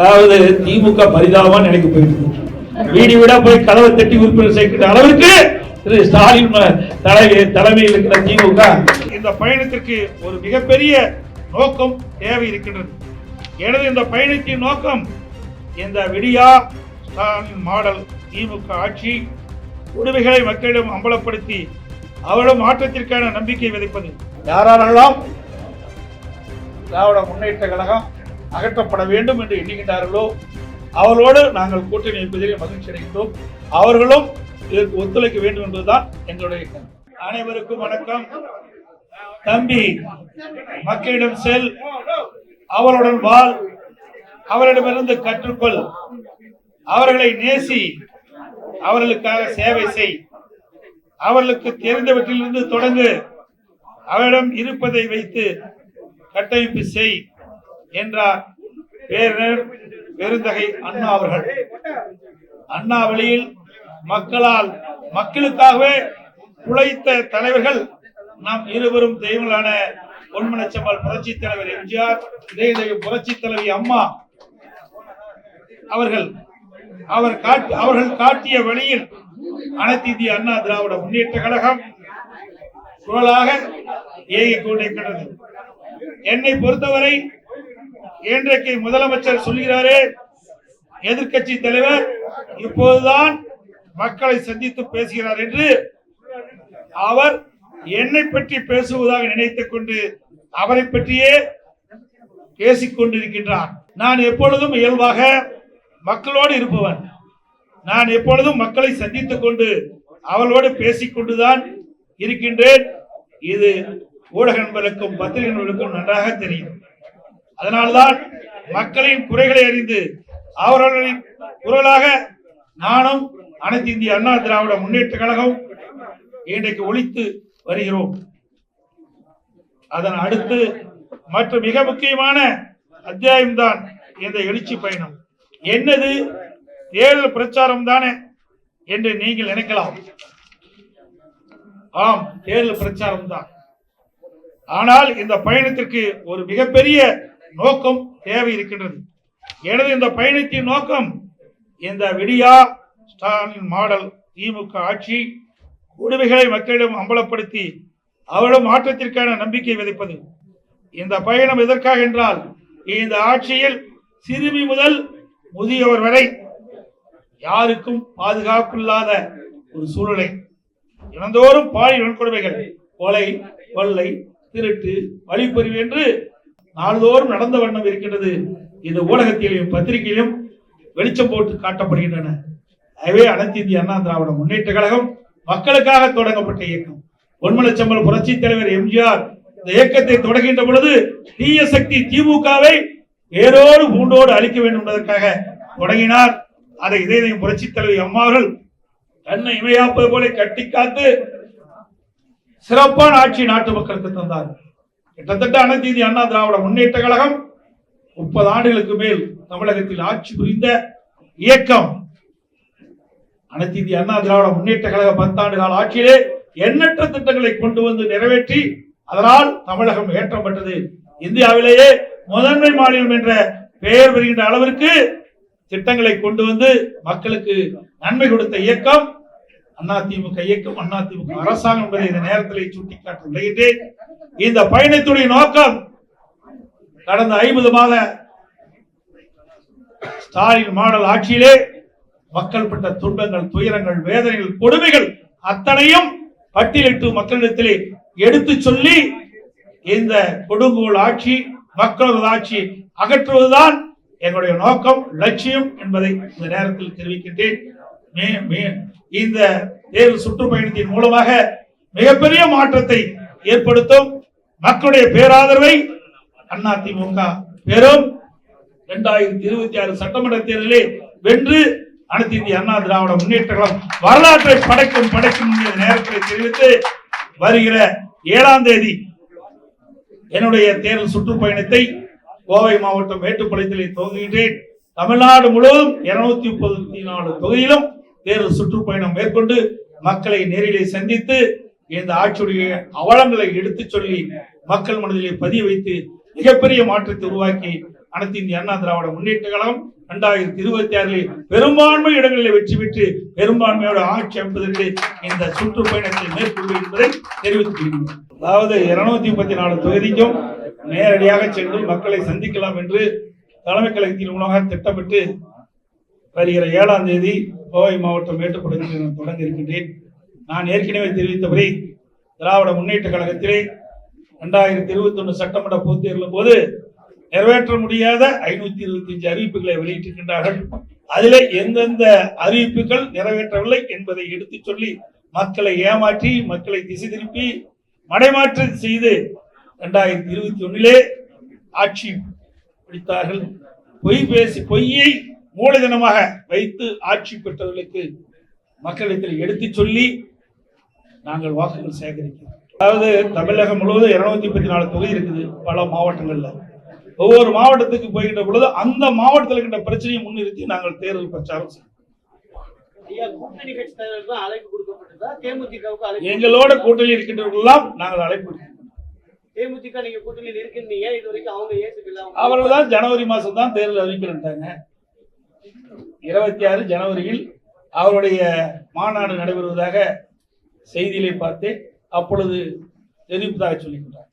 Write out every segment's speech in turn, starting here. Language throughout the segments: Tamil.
அதாவது திமுக பரிதாபமா நிலைக்கு போயிருக்கு வீடு வீடா போய் கதவை தட்டி உறுப்பினர் சேர்க்கிற அளவிற்கு திரு ஸ்டாலின் ம- தலை தலைமையில் இருக்கிற திமுக. இந்த பயணத்திற்கு ஒரு மிகப்பெரிய நோக்கம் தேவை இருக்கின்றது. எனது இந்த பயணத்தின் நோக்கம் இந்த விடியா ஸ்டாலின் மாடல் திமுக ஆட்சி உரிமைகளை மக்களிடம் அம்பலப்படுத்தி அவர்களும் மாற்றத்திற்கான நம்பிக்கை விதைப்பது. யாரெல்லாம் திராவிட முன்னேற்ற கழகம் அகற்றப்பட வேண்டும் என்று எண்ணுகின்றார்களோ அவர்களோடு நாங்கள் கூட்டணி என்பதிலே மகிழ்ச்சி அடைகிறோம் அவர்களும் இதற்கு ஒத்துழைக்க வேண்டும் என்பதுதான் எங்களுடைய அனைவருக்கும் வணக்கம். தம்பி மக்களிடம் செல். அவருடன் வாழ். அவரிடமிருந்து கற்றுக்கொள். அவர்களை நேசி. அவர்களுக்காக சேவை செய். அவர்களுக்கு தெரிந்தவற்றிலிருந்து தொடங்கு. அவரிடம் இருப்பதை வைத்து கட்டமைப்பு செய். என்றார் பேரர் பெருந்தகை அண்ணா அவர்கள். அண்ணா வழியில் மக்களால் மக்களுக்காகவே உழைத்த தலைவர்கள் நாம் இருவரும் தெய்வங்களான பொன்மனச்சம்மாள் புரட்சி தலைவர் எம்ஜிஆர் இதயதேவி புரட்சி தலைவி அம்மா அவர்கள். அவர் காட்டு அவர்கள் காட்டிய வழியில் அனைத்து இந்திய அண்ணா திராவிட முன்னேற்ற கழகம் குரலாக இயங்கிக் கொண்டிருக்கிறது என்னை பொறுத்தவரை இன்றைக்கு முதலமைச்சர் சொல்கிறாரே எதிர்க்கட்சி தலைவர் இப்போதுதான் மக்களை சந்தித்து பேசுகிறார் என்று அவர் என்னை பற்றி பேசுவதாக நினைத்துக் கொண்டு அவரை பற்றியே பேசிக்கொண்டிருக்கின்றார் நான் எப்பொழுதும் இயல்பாக மக்களோடு இருப்பவன். நான் எப்பொழுதும் மக்களை சந்தித்துக் கொண்டு அவளோடு பேசிக்கொண்டுதான் இருக்கின்றேன். இது ஊடக நண்பர்களுக்கும் பத்திரிகை நண்பர்களுக்கும் நன்றாக தெரியும். அதனால்தான் மக்களின் குறைகளை அறிந்து அவர்களின் குரலாக நானும் அனைத்து இந்திய அண்ணா திராவிட முன்னேற்ற கழகம் இன்றைக்கு ஒழித்து வருகிறோம். அதன் அடுத்து மற்ற மிக முக்கியமான அத்தியாயம்தான் இந்த எழுச்சி பயணம். என்னது? தேர்தல் பிரச்சாரம் தானே என்று நீங்கள் நினைக்கலாம். ஆம் தேர்தல் பிரச்சாரம் தான். ஆனால் இந்த பயணத்திற்கு ஒரு மிகப்பெரிய நோக்கம் தேவை இருக்கின்றது. எனது இந்த பயணத்தின் நோக்கம் இந்த விடியா ஸ்டாலின் மாடல் திமுக ஆட்சி உரிமைகளை மக்களிடம் அம்பலப்படுத்தி அவரிடம் மாற்றத்திற்கான நம்பிக்கை விதைப்பது. இந்த பயணம் எதற்காக என்றால் இந்த ஆட்சியில் சிறுமி முதல் முதியவர் வரை யாருக்கும் பாதுகாப்பில்லாத ஒரு சூழ்நிலை. இனந்தோறும் பாலியல் வன்கொடுமைகள் கொலை கொள்ளை திருட்டு வழிப்பறிவு என்று நாள்தோறும் நடந்த வண்ணம் இருக்கின்றது. இது ஊடகத்திலும் பத்திரிகையிலும் வெளிச்சம் போட்டு காட்டப்படுகின்றன. எனவே அனைத்து இந்திய அண்ணா திராவிட முன்னேற்ற கழகம் மக்களுக்காக தொடங்கப்பட்ட இயக்கம். பொன்மலச்சம்பல் புரட்சி தலைவர் எம்ஜிஆர் இந்த இயக்கத்தை தொடங்குகின்ற பொழுது தீய சக்தி திமுகவை வேரோடு பூண்டோடு அழிக்க வேண்டும் என்பதற்காக தொடங்கினார். அதை இதயம் புரட்சி தலைவி அம்மாவர்கள் தன்னை இமையாப்பது போல கட்டி காத்து சிறப்பான ஆட்சி நாட்டு மக்களுக்கு தந்தார்கள் கிட்டத்தட்ட அனைத்து இந்திய அண்ணா திராவிட முன்னேற்ற கழகம் முப்பது ஆண்டுகளுக்கு மேல் தமிழகத்தில் ஆட்சி புரிந்த இயக்கம். அனைத்து இந்திய அண்ணா திராவிட முன்னேற்ற கழக பத்தாண்டு கால ஆட்சியிலே எண்ணற்ற திட்டங்களை கொண்டு வந்து நிறைவேற்றி அதனால் தமிழகம் ஏற்றம் பெற்றது. இந்தியாவிலேயே முதன்மை மாநிலம் என்ற பெயர் பெறுகின்ற அளவிற்கு திட்டங்களை கொண்டு வந்து மக்களுக்கு நன்மை கொடுத்த இயக்கம் அதிமுக இயக்கம் அதிமுக அரசாங்கம் என்பதை இந்த நேரத்தில் சுட்டிக்காட்ட விளைகின்றேன் இந்த பயணத்துடைய நோக்கம் கடந்த ஐம்பது மாத ஸ்டாலின் மாடல் ஆட்சியிலே மக்கள் பட்ட துன்பங்கள் துயரங்கள் வேதனைகள் கொடுமைகள் அத்தனையும் பட்டியலிட்டு மக்களிடத்திலே எடுத்து சொல்லி இந்த கொடுங்கோல் ஆட்சி மக்களது ஆட்சி அகற்றுவதுதான் எங்களுடைய நோக்கம் லட்சியம் என்பதை இந்த நேரத்தில் தெரிவிக்கின்றேன். மே- மே- இந்த தேர்வு சுற்றுப்பயணத்தின் மூலமாக மிகப்பெரிய மாற்றத்தை ஏற்படுத்தும். மக்களுடைய பேராதரவை அதிமுக பெறும். இரண்டாயிரத்தி இருபத்தி ஆறு சட்டமன்ற தேர்தலில் வென்று அனைத்து இந்திய அண்ணா திராவிட முன்னேற்ற கழகம் வரலாற்றை படைக்கும் படைக்கும் என்ற நேரத்தில் தெரிவித்து வருகிற ஏழாம் தேதி என்னுடைய தேர்தல் சுற்றுப்பயணத்தை கோவை மாவட்டம் மேட்டுப்பாளையத்திலே துவங்குகின்றேன். தமிழ்நாடு முழுவதும் இருநூத்தி முப்பத்தி நாலு தொகுதியிலும் தேர்தல் சுற்றுப்பயணம் மேற்கொண்டு மக்களை நேரிலே சந்தித்து இந்த ஆட்சியுடைய அவலங்களை எடுத்துச் சொல்லி மக்கள் மனதிலே பதிய வைத்து மிகப்பெரிய மாற்றத்தை உருவாக்கி அனைத்து இந்திய அண்ணா திராவிட முன்னேற்ற கழகம் இரண்டாயிரத்தி இருபத்தி ஆறில் பெரும்பான்மை இடங்களில் வெற்றி பெற்று பெரும்பான்மையோட ஆட்சி அமைப்பதற்கு இந்த சுற்றுப்பயணத்தை மேற்கொள்ளும் என்பதை தெரிவித்துக் அதாவது இருநூத்தி முப்பத்தி நாலு தொகுதிக்கும் நேரடியாக சென்று மக்களை சந்திக்கலாம் என்று தலைமை கழகத்தின் மூலமாக திட்டமிட்டு வருகிற ஏழாம் தேதி கோவை மாவட்டம் மேட்டுப்பாளையத்தில் நான் தொடங்க இருக்கின்றேன். நான் ஏற்கனவே தெரிவித்தபடி திராவிட முன்னேற்ற கழகத்திலே ரெண்டாயிரத்தி இருபத்தி ஒன்று சட்டமன்ற பொதுத் தேர்தலின் போது நிறைவேற்ற முடியாத ஐநூத்தி இருபத்தி அஞ்சு அறிவிப்புகளை வெளியிட்டிருக்கின்றார்கள். அதிலே எந்தெந்த அறிவிப்புகள் நிறைவேற்றவில்லை என்பதை எடுத்துச் சொல்லி மக்களை ஏமாற்றி மக்களை திசை திருப்பி மடைமாற்றம் செய்து ரெண்டாயிரத்தி இருபத்தி ஒன்றிலே ஆட்சி பிடித்தார்கள். பொய் பேசி பொய்யை மூலதனமாக வைத்து ஆட்சி பெற்றவர்களுக்கு மக்களிடத்தில் எடுத்துச் சொல்லி நாங்கள் வாக்குகள் சேகரிக்கிறோம். அதாவது தமிழகம் முழுவதும் இருநூத்தி முப்பத்தி நாலு தொகுதி இருக்குது பல மாவட்டங்கள்ல. ஒவ்வொரு மாவட்டத்துக்கு போகின்ற பொழுது அந்த மாவட்டத்தில் இருக்கின்ற பிரச்சனையை முன்னிறுத்தி நாங்கள் தேர்தல் பிரச்சாரம் செய்வோம். எங்களோட கூட்டணி இருக்கின்றவர்களெல்லாம் நாங்கள் அழைப்பு. தேமுதிக நீங்க கூட்டணியில் இருக்கீங்க இது வரைக்கும் அவங்க ஏத்துக்கல அவங்க- அவர்கள் தான் ஜனவரி மாதம் தான் தேர்தல் அறிவிக்கிறேன்ட்டாங்க இருபத்தி ஆறு ஜனவரியில் அவருடைய மாநாடு நடைபெறுவதாக செய்தியிலே பார்த்து அப்பொழுது தெரிவிப்பதாக சொல்லிக்கிட்டார்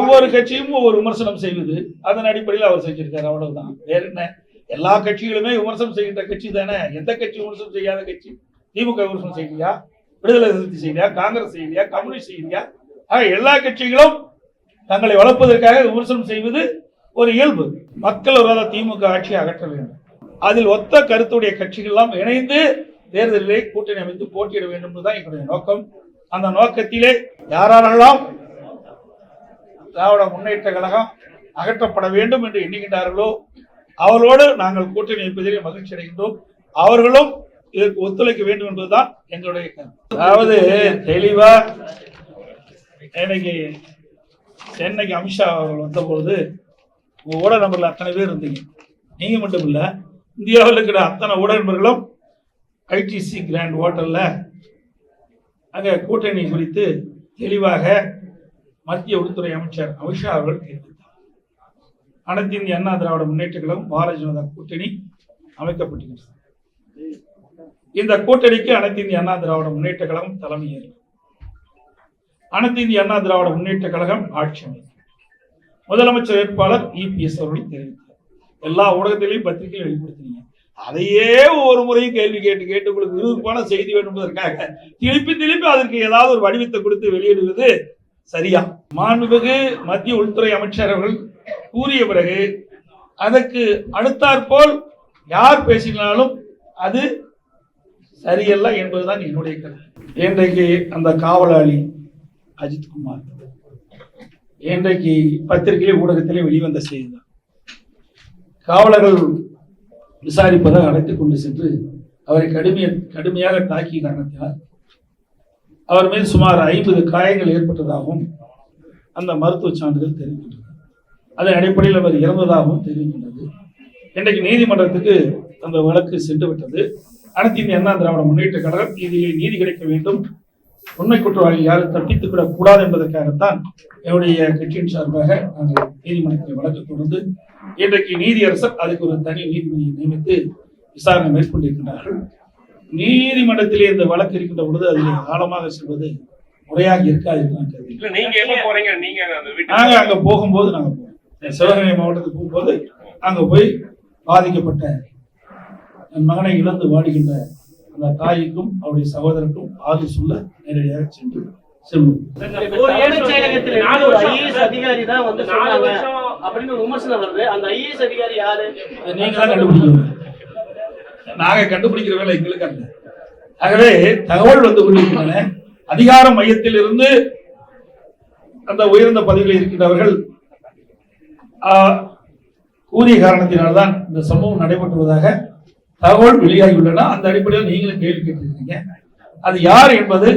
ஒவ்வொரு கட்சியும் ஒவ்வொரு விமர்சனம் செய்வது அதன் அடிப்படையில் அவர் செஞ்சிருக்காரு அவ்வளவுதான். வேற என்ன? எல்லா கட்சிகளுமே விமர்சனம் செய்கின்ற கட்சி தானே? எந்த கட்சி விமர்சனம் செய்யாத கட்சி? திமுக விமர்சனம் செய்யலையா? விடுதலை சிறுத்தை செய்யலையா? காங்கிரஸ் செய்யலையா? கம்யூனிஸ்ட் செய்யலையா? ஆக எல்லா கட்சிகளும் தங்களை வளர்ப்பதற்காக விமர்சனம் செய்வது ஒரு இயல்பு. மக்கள் விரோத திமுக ஆட்சியை அகற்ற வேண்டும். அதில் ஒத்த கருத்துடைய கட்சிகள் எல்லாம் இணைந்து தேர்தலிலே கூட்டணி அமைத்து போட்டியிட வேண்டும் என்பதுதான் எங்களுடைய நோக்கம். அந்த நோக்கத்திலே யாரெல்லாம் திராவிட முன்னேற்ற கழகம் அகற்றப்பட வேண்டும் என்று எண்ணுகின்றார்களோ அவர்களோடு நாங்கள் கூட்டணி வைப்பதிலே மகிழ்ச்சி அடைகின்றோம். அவர்களும் இதற்கு ஒத்துழைக்க வேண்டும் என்பதுதான் எங்களுடைய அதாவது தெளிவா இன்னைக்கு சென்னைக்கு அமித்ஷா அவர்கள் வந்தபொழுது உங்க ஊடக நம்பர்ல அத்தனை பேர் இருந்தீங்க. நீங்க மட்டும் இல்ல இந்தியாவில் இருக்கிற அத்தனை ஊடக நண்பர்களும் ஐடிசி கிராண்ட் ஹோட்டலில் அங்கே கூட்டணி குறித்து தெளிவாக மத்திய உள்துறை அமைச்சர் அமித்ஷா அவர்கள் தெரிவித்தார். அனைத்து இந்திய அண்ணா திராவிட முன்னேற்றங்களும் பாரதிய ஜனதா கூட்டணி அமைக்கப்பட்டிருக்கிறது. இந்த கூட்டணிக்கு அனைத்து இந்திய அண்ணா திராவிட முன்னேற்ற கழகம் தலைமையேற்கும் அனைத்து இந்திய அண்ணா திராவிட முன்னேற்ற கழகம் ஆட்சி அமைக்கும். முதலமைச்சர் வேட்பாளர் இபிஎஸ் அவர்கள் தெரிவித்தார். எல்லா ஊடகத்திலையும் பத்திரிகையில் வெளிப்படுத்தினீங்க. அதையே ஒரு முறையும் கேள்வி கேட்டு கேட்டு உங்களுக்கு விருப்பமான செய்தி வேண்டும் திருப்பி திருப்பி அதற்கு ஏதாவது ஒரு வடிவத்தை கொடுத்து வெளியிடுவது சரியா? மாண்புமிகு மத்திய உள்துறை அமைச்சர் அவர்கள் கூறிய பிறகு அதற்கு அடுத்தாற்போல் யார் பேசினாலும் அது சரியல்ல என்பதுதான் என்னுடைய கருத்து. இன்றைக்கு அந்த காவலாளி அஜித்குமார் இன்றைக்கு பத்திரிகை ஊடகத்திலே வெளிவந்த செய்தி தான். காவலர்கள் விசாரிப்பதாக அழைத்து கொண்டு சென்று அவரை கடுமைய கடுமையாக தாக்கிய காரணத்தினால் அவர் மீது சுமார் ஐம்பது காயங்கள் ஏற்பட்டதாகவும் அந்த மருத்துவ சான்றிதழ் தெரிவிக்கின்றது. அதன் அடிப்படையில் அவர் இறந்ததாகவும் தெரிவிக்கின்றது. இன்றைக்கு நீதிமன்றத்துக்கு அந்த வழக்கு சென்று விட்டது அனைத்து இந்திய அண்ணா திராவிட முன்னேற்ற கழகம் இதில் நீதி கிடைக்க வேண்டும். உண்மை குற்றவாளி யாரும் தப்பித்துக் விடக் கூடாது என்பதற்காகத்தான் என்னுடைய கட்சியின் சார்பாக நாங்கள் நீதிமன்றத்தில் வழக்கு தொடர்ந்து இன்றைக்கு நீதியரசர் அதுக்கு ஒரு தனி நீதிபதியை நியமித்து விசாரணை மேற்கொண்டிருக்கிறார்கள் நீதிமன்றத்திலே இந்த வழக்கு இருக்கின்ற பொழுது அதில் ஆழமாக செல்வது முறையாக இருக்காது நாங்க அங்க போகும்போது நாங்க போவோம். சிவகங்கை மாவட்டத்துக்கு போகும்போது அங்க போய் பாதிக்கப்பட்ட என் மகனை இழந்து வாடுகின்ற அந்த தாய்க்கும் அவருடைய சகோதரருக்கும் ஆறு சொல்ல நேரடியாக சென்று அதிகாரி தான் வந்து நாலு சொன்னாங்க. வருஷம் அப்படின்னு ஒரு விமர்சனம் வருது. அந்த ஐஏஎஸ் அதிகாரி யாரு? அதை நீங்க தான் கண்டுபிடிக்கணும். நாங்க கண்டுபிடிக்கிற வேலை எங்களுக்கு அல்ல. ஆகவே தகவல் வந்து கொண்டிருக்கின்றன. அதிகார மையத்தில் இருந்து அந்த உயர்ந்த பதவியில் இருக்கின்றவர்கள் ஆஹ், கூறிய காரணத்தினால்தான் இந்த சம்பவம் நடைபெற்றுவதாக தகவல் வெளியாகியுள்ளன. அந்த அடிப்படையில் நீங்களும் கேள்வி கேட்டிருக்கீங்க. அது யார் என்பது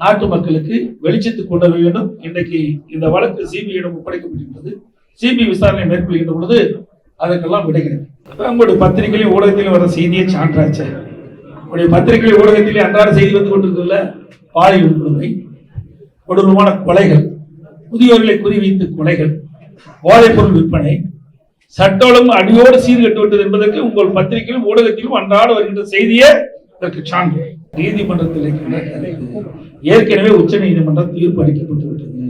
நாட்டு மக்களுக்கு வெளிச்சத்துக்கு கொண்டு வர வேண்டும். இன்றைக்கு இந்த வழக்கு சிபிஐயிடம் ஒப்படைக்கப்பட்டிருக்கிறது. சிபிஐ விசாரணை மேற்கொள்கின்ற பொழுது அதற்கெல்லாம் விடை கிடைக்கும். உங்களுடைய பத்திரிகையிலும் ஊடகத்திலும் வர செய்தியை சான்றாச்சு. உங்களுடைய பத்திரிகை ஊடகத்திலே அன்றாட செய்தி வந்து கொண்டிருக்குல்ல பாலியல் கொடுமை கொடூரமான கொலைகள் முதியோர்களை குறிவைத்து கொலைகள் போதைப்பொருள் விற்பனை சட்ட ஒழுங்கு அடியோடு சீர்கட்டு விட்டது என்பதற்கு உங்கள் பத்திரிகையிலும் ஊடகத்திலும் அன்றாட வருகின்ற செய்தியே இதற்கு சான்று. நீதிமன்றத்தில். ஏற்கனவே உச்ச நீதிமன்றம் தீர்ப்பு அளிக்கப்பட்டு விட்டது.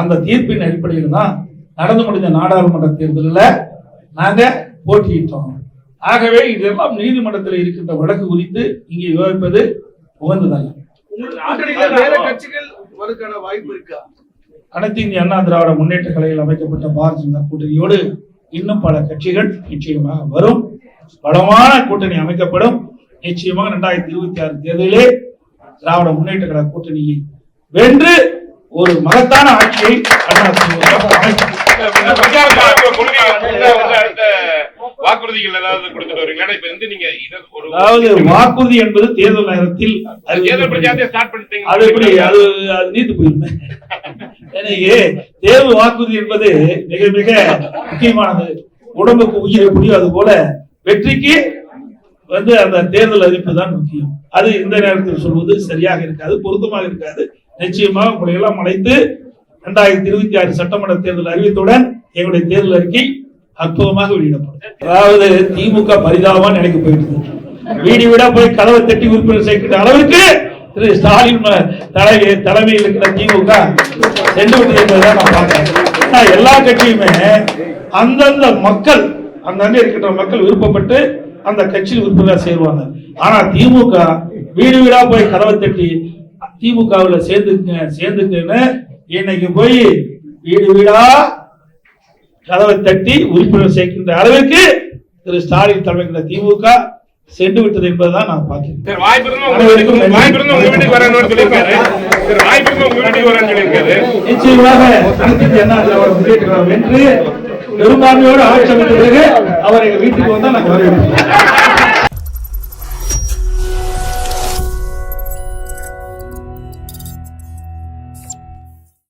அந்த தீர்ப்பின் அடிப்படையில் தான் நடந்து முடிந்த நாடாளுமன்ற தேர்தலில் நாங்க போட்டியிட்டோம். ஆகவே இதெல்லாம் நீதிமன்றத்தில் இருக்கின்ற வழக்கு குறித்து இங்கே விவாதிப்பது உகந்ததல்ல. அனைத்து இந்திய அண்ணா திராவிட முன்னேற்ற கலையில் அமைக்கப்பட்ட பாரதிய ஜனதா கூட்டணியோடு இன்னும் பல கட்சிகள் நிச்சயமாக வரும். பலமான கூட்டணி அமைக்கப்படும். நிச்சயமாக இரண்டாயிரத்தி இருபத்தி ஆறு தேர்தலிலே திராவிட முன்னேற்ற கழக கூட்டணியை வென்று ஒரு மகத்தான ஆட்சியை வாக்குறுதிகள் ஏதாவது கொடுத்துட்டு வரீங்களா இப்ப வந்து நீங்க அதாவது வாக்குறுதி என்பது தேர்தல் நேரத்தில் தேர்தல் பிரச்சாரத்தை. ஸ்டார்ட் பண்ணிட்டீங்க. அது எப்படி? அது அது நீத்து போயிருமே. எனவே தேர்வு வாக்குறுதி என்பது மிக மிக முக்கியமானது. உடம்புக்கு உயிரை புரியும் அது போல வெற்றிக்கு வந்து அந்த தேர்தல் அறிவிப்பு தான் முக்கியம். அது இந்த நேரத்தில் சொல்வது சரியாக இருக்காது பொருத்தமாக இருக்காது. நிச்சயமாக உங்களை எல்லாம் அழைத்து இரண்டாயிரத்தி இருபத்தி ஆறு சட்டமன்ற தேர்தல் அறிவித்துடன் எங்களுடைய தேர்தல் அறிக்கை அற்புதமாக வெளியிடப்படும் அதாவது திமுக பரிதாபமா நிலைக்கு போயிட்டு வீடு வீடா போய் கதவை தட்டி உறுப்பினர் சேர்க்கிற அளவிற்கு திரு ஸ்டாலின் ம- தலைமை தலைமையில் இருக்கிற திமுக சென்று விட்டது என்பதை நான் பார்க்கிறேன். எல்லா கட்சியுமே அந்தந்த மக்கள் அந்தந்த இருக்கின்ற மக்கள் விருப்பப்பட்டு அந்த கட்சியில் உறுப்பினர் சேருவாங்க. ஆனா திமுக வீடு வீடா போய் கதவை தட்டி திமுகவில் சேர்ந்துக்குங்க சேர்ந்துக்குன்னு இன்னைக்கு போய் வீடு வீடா கதவை தட்டி உறுப்பினர் சேர்க்கின்ற அளவிற்கு திரு ஸ்டாலின் தலைமைக்கிற திமுக சென்று விட்டது என்பதுதான் நான் பார்க்கிறேன். நிச்சயமாக வென்று பெரும்பான்மையோடு ஆட்சி அமைத்த பிறகு அவர் எங்க வீட்டுக்கு வந்தா நாங்க வரவேற்கிறோம்.